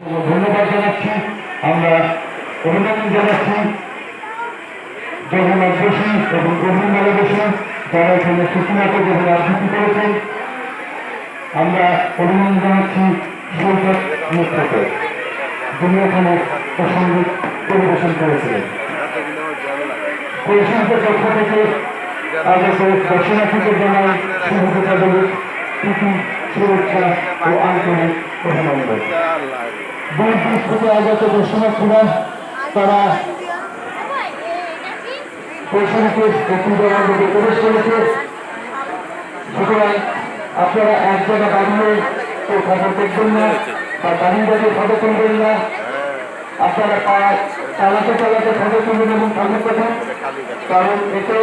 ধন্যবাদ জানাচ্ছি। আমরা অভিনন্দন জানাচ্ছি। জগন্নাথ বসু এবং গভীর মালা বসু যারা এখানে সুসীমাকে যেভাবে আবৃত্তি করেছেন। আমরা অভিনন্দন জানাচ্ছি সৈকত মিত্রকে যিনি এখানে প্রসঙ্গিক পরিবেশন করেছিলেন। পরিষদের পক্ষ থেকে আগত দর্শনার্থীদের জানাই শুভেচ্ছা বলুক প্রীতি, শুভেচ্ছা ও আন্তরিক তারা প্রবেশ আপনারা এক জায়গা দাঁড়িয়ে কেউ খবর দেখবেন না বা না আপনারা পা চালাতে চালাতে ফটো তুলবেন এবং ঠাকুর দেখেন কারণ এতে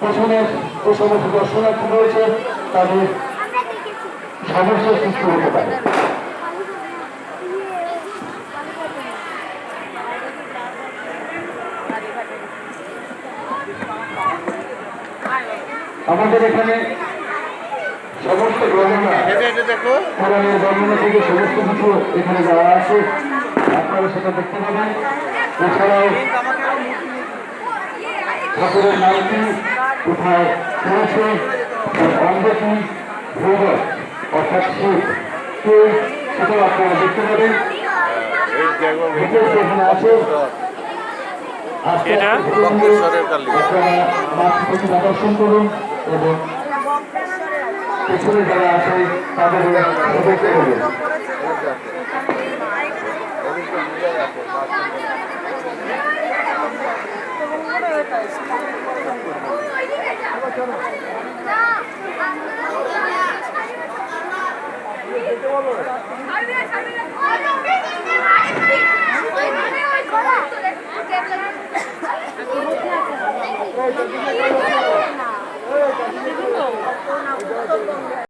পেছনে যে সমস্ত দর্শনার্থী রয়েছে, তাদের সমস্যার সৃষ্টি হতে পারে। আমাদের এখানে সমস্ত বর্ণনা থেকে সমস্ত কিছু এখানে যাওয়া আছে। আপনারা সেটা দেখতে পাবেন। এছাড়াও ঠাকুরের নামটি কোথায় পড়েছে? অঙ্গটি ভূগত অর্থাৎ সেটাও আপনারা দেখতে পাবেন। এখানে আছে। এটা? আপনারা দর্শন করুন এবং পেছনে যারা আছে তাদের দেখতে পাবেন না